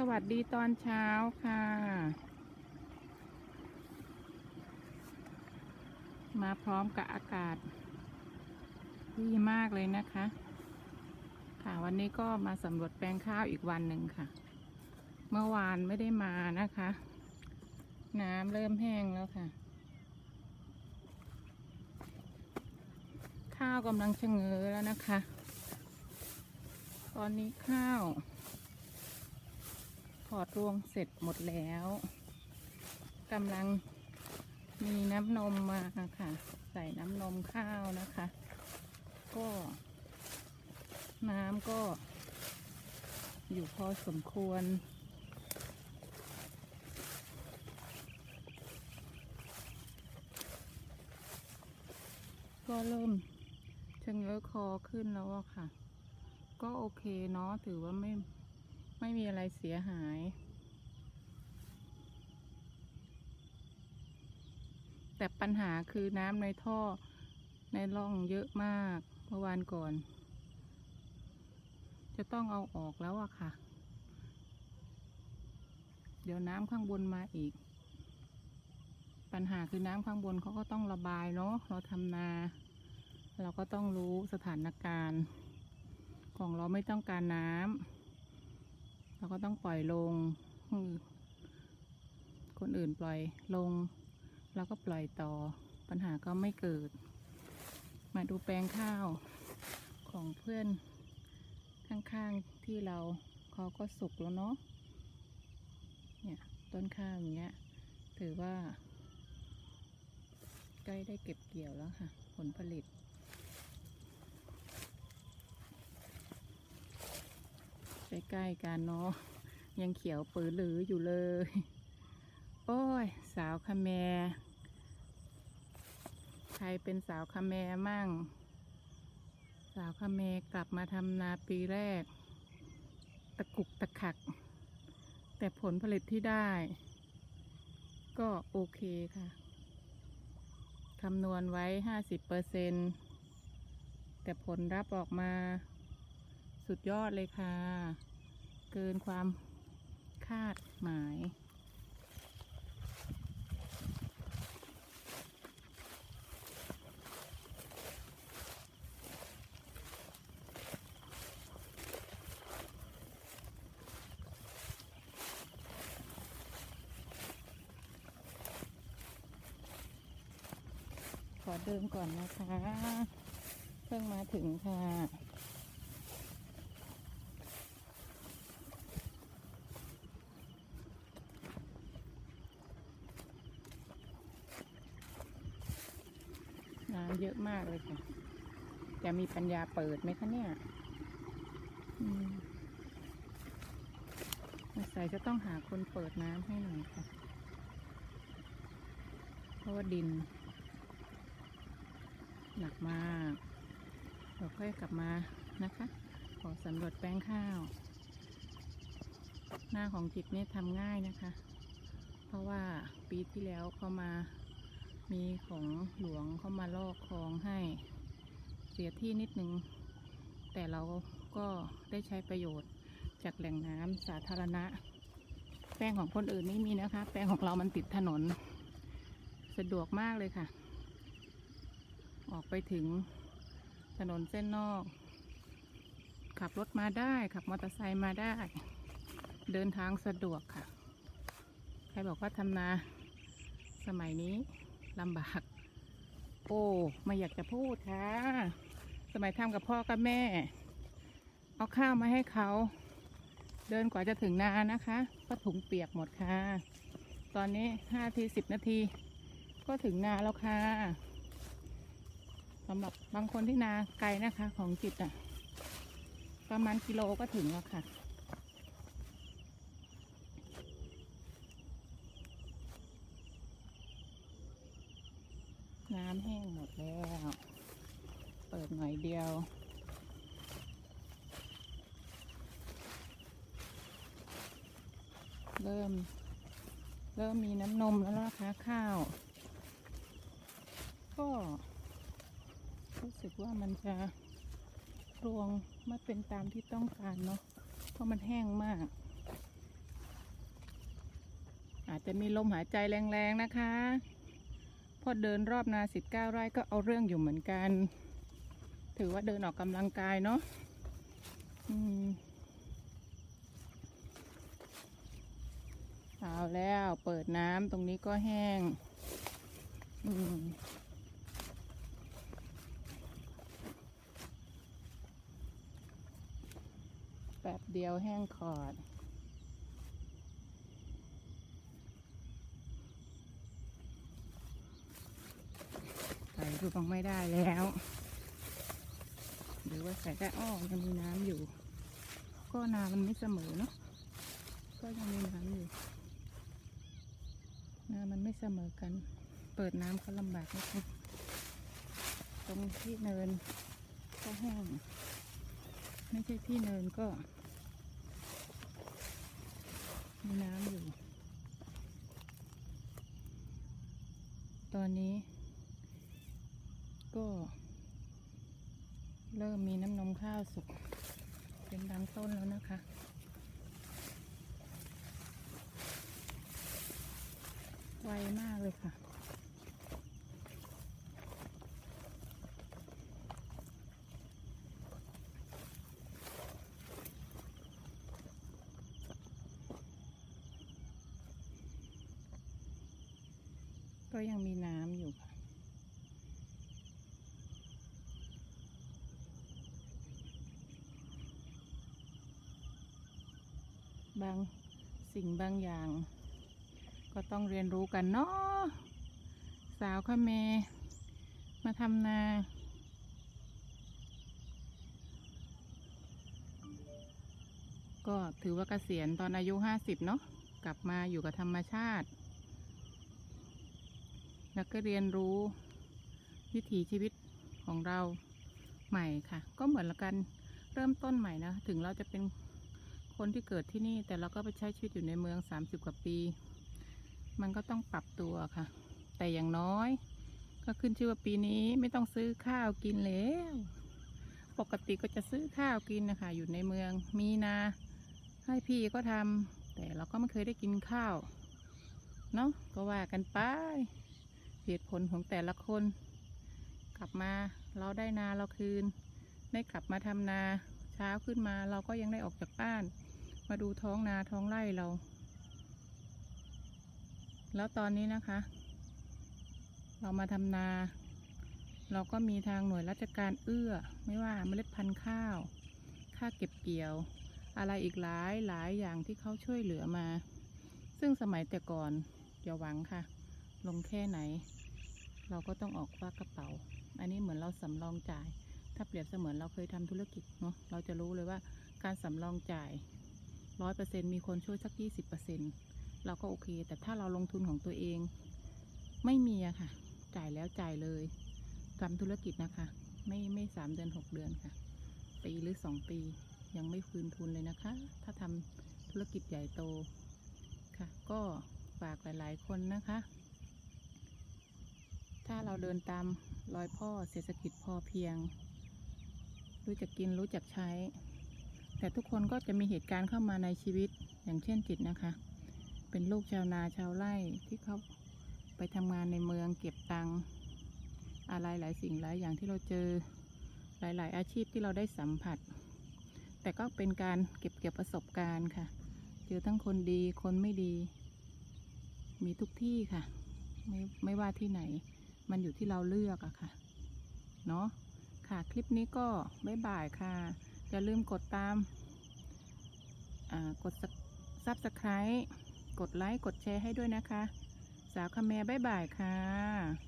สวัสดีตอนเช้าค่ะ มาพร้อมกับอากาศดีมากเลยนะคะ ค่ะวันนี้ก็มาสำรวจแปลงข้าวอีกวันหนึ่งค่ะ เมื่อวานไม่ได้มานะคะ น้ำเริ่มแห้งแล้วค่ะ ข้าวกำลังชะเง้อแล้วนะคะ ตอนนี้ข้าว ถอดรวงเสร็จหมดแล้วกำลังมีน้ำนมมาค่ะ ใส่น้ำนมข้าวนะคะ ก็ น้ำก็ อยู่พอสมควร ก็เริ่มชะเง้อคอขึ้นแล้วค่ะ ก็โอเคเนาะถือว่าไม่ ไม่มีอะไรเสียหาย แต่ปัญหาคือน้ำในท่อในร่องเยอะมากเมื่อวานก่อน จะต้องเอาออกแล้วอะค่ะ เดี๋ยวน้ำข้างบนมาอีก ปัญหาคือน้ำข้างบนเขาก็ต้องระบายเนาะเราทำนา เราก็ต้องรู้สถานการณ์ ของเราไม่ต้องการน้ำ เราก็ต้องปล่อยลง คนอื่นปล่อยลง เราก็ปล่อยต่อ ปัญหาก็ไม่เกิด มาดูแปลงข้าวของเพื่อนข้างๆที่เราเขาก็สุกแล้วเนาะ เนี่ยต้นข้าวอย่างเงี้ย ถือว่า ใกล้ได้เก็บเกี่ยวแล้วค่ะ ผลผลิต ใกล้ๆกันเนาะยังเขียวปื้อหรืออยู่เลย โอ้ย สาวคาแมใครเป็นสาวคาแมมั่ง สาวคาแมกลับมาทำนาปีแรก ตะกุกตะขัก แต่ผลผลิตที่ได้ ก็โอเคค่ะคำนวณไว้ห้าสิบเปอร์เซ็นแต่ผลรับออกมา สุดยอดเลยค่ะ เกินความคาดหมาย ขอเดินก่อนนะคะ เพิ่งมาถึงค่ะ เยอะมากเลยค่ะ จะมีปัญญาเปิดไหมคะเนี่ยอืมสงสัยจะต้องหาคนเปิดน้ำให้หน่อยค่ะ เพราะว่าดิน หนักมากเราค่อยกลับมานะคะ ขอสำรวจแป้งข้าว หน้าของจิตนี่ทำง่ายนะคะ เพราะว่าปีที่แล้วเขามา มีของหลวงเข้ามาลอกคลองให้เสียที่นิดนึง แต่เราก็ได้ใช้ประโยชน์จากแหล่งน้ำสาธารณะ แปลงของคนอื่นไม่มีนะคะ แปลงของเรามันติดถนน สะดวกมากเลยค่ะ ออกไปถึงถนนเส้นนอก ขับรถมาได้ขับมอเตอร์ไซค์มาได้ เดินทางสะดวกค่ะ ใครบอกว่าทำนาสมัยนี้ ลำบาก โอ้ไม่อยากจะพูดค่ะ สมัยทำกับพ่อกับแม่ เอาข้าวมาให้เขา เดินกว่าจะถึงนานะคะ ก็ถุงเปียกหมดค่ะ ตอนนี้ห้าทีสิบนาที ก็ถึงนาแล้วค่ะสำหรับบางคนที่นาไกลนะคะ ของจิตอะ ประมาณกิโลก็ถึงแล้วค่ะ น้ำแห้งหมดแล้ว เปิดหน่อยเดียว เริ่ม เริ่มมีน้ำนมแล้วนะคะข้าว ก็รู้สึกว่ามันจะรวงไม่เป็นตามที่ต้องการเนาะเพราะมันแห้งมากแต่มีลมหายใจแรงๆนะคะพอเดินรอบนาสิบเก้าไร่ก็เอาเรื่องอยู่เหมือนกัน ถือว่าเดินออกกำลังกายเนาะอืม เอาแล้วเปิดน้ำตรงนี้ก็แห้ง อืมแป๊บเดียวแห้งขอด ใส่รวงไม่ได้แล้ว หรือว่าใส่ได้อ้อยังมีน้ำอยู่ ก็นามันไม่เสมอเนาะก็ยังมีน้ำอยู่ นามันไม่เสมอกัน เปิดน้ำเขาลำบากนิดนึงตรงที่เนินก็แห้ง ไม่ใช่ที่เนินก็ มีน้ำอยู่ ตอนนี้ ก็ เริ่มมีน้ำนมข้าวสุกเป็นบางต้นแล้วนะคะ ไวมากเลยค่ะ ก็ยังมีน้ำอยู่ค่ะบางสิ่งบางอย่าง ก็ต้องเรียนรู้กันเนาะสาวขเมมาทำนาก็ถือว่าเกษียณตอนอายุห้าสิบเนาะกลับมาอยู่กับธรรมชาติ แล้วก็เรียนรู้วิถีชีวิตของเราใหม่ค่ะ ก็เหมือนละกันเริ่มต้นใหม่นะ ถึงเราจะเป็นคนที่เกิดที่นี่ แต่เราก็ไปใช้ชีวิตอยู่ในเมืองสามสิบกว่าปี มันก็ต้องปรับตัวค่ะ แต่อย่างน้อย ก็ขึ้นชื่อว่าปีนี้ไม่ต้องซื้อข้าวกินแล้ว ปกติก็จะซื้อข้าวกินนะคะ อยู่ในเมืองมีนา ให้พี่ก็ทำแต่เราก็ไม่เคยได้กินข้าวเนาะก็ว่ากันไปเหตุผลของแต่ละคน กลับมาเราได้นาเราคืน ได้กลับมาทำนา เช้าขึ้นมาเราก็ยังได้ออกจากบ้าน มาดูท้องนาท้องไร่เรา แล้วตอนนี้นะคะ เรามาทำนา เราก็มีทางหน่วยราชการเอื้อ ไม่ว่าเมล็ดพันธุ์ข้าว ค่าเก็บเกี่ยว อะไรอีกหลายหลายอย่างที่เขาช่วยเหลือมา ซึ่งสมัยแต่ก่อนอย่าหวังค่ะ ลงแค่ไหน เราก็ต้องออกวักกระเป๋า อันนี้เหมือนเราสำรองจ่าย ถ้าเปรียบเสมือนเราเคยทำธุรกิจเนาะเราจะรู้เลยว่าการสำรองจ่ายร้อยเปอร์เซ็นมีคนช่วยสักยี่สิบเปอร์เซ็นต์ เราก็โอเค แต่ถ้าเราลงทุนของตัวเอง ไม่มีอะค่ะ จ่ายแล้วจ่ายเลยทำธุรกิจนะคะ ไม่ไม่สามเดือนหกเดือนค่ะ ปีหรือสองปี ยังไม่คืนทุนเลยนะคะ ถ้าทำธุรกิจใหญ่โตค่ะ ก็ฝากหลาย ๆ คนนะคะ ถ้าเราเดินตามรอยพ่อเศรษฐกิจพอเพียง รู้จักกินรู้จักใช้ แต่ทุกคนก็จะมีเหตุการณ์เข้ามาในชีวิตอย่างเช่นจิตนะคะ เป็นลูกชาวนาชาวไร่ที่เขาไปทำงานในเมืองเก็บตังค์อะไรหลายสิ่งหลายอย่างที่เราเจอหลาย ๆ อาชีพที่เราได้สัมผัส แต่ก็เป็นการเก็บเกี่ยวประสบการณ์ค่ะ เจอทั้งคนดีคนไม่ดี มีทุกที่ค่ะ ไม่ไม่ว่าที่ไหน มันอยู่ที่เราเลือกอะค่ะ เนาะค่ะคลิปนี้ก็บ๊ายบายค่ะ อย่าลืมกดตามกดซับสไครต์ กดไลค์ กดแชร์ให้ด้วยนะคะ สาวคาแมบ๊ายบายค่ะ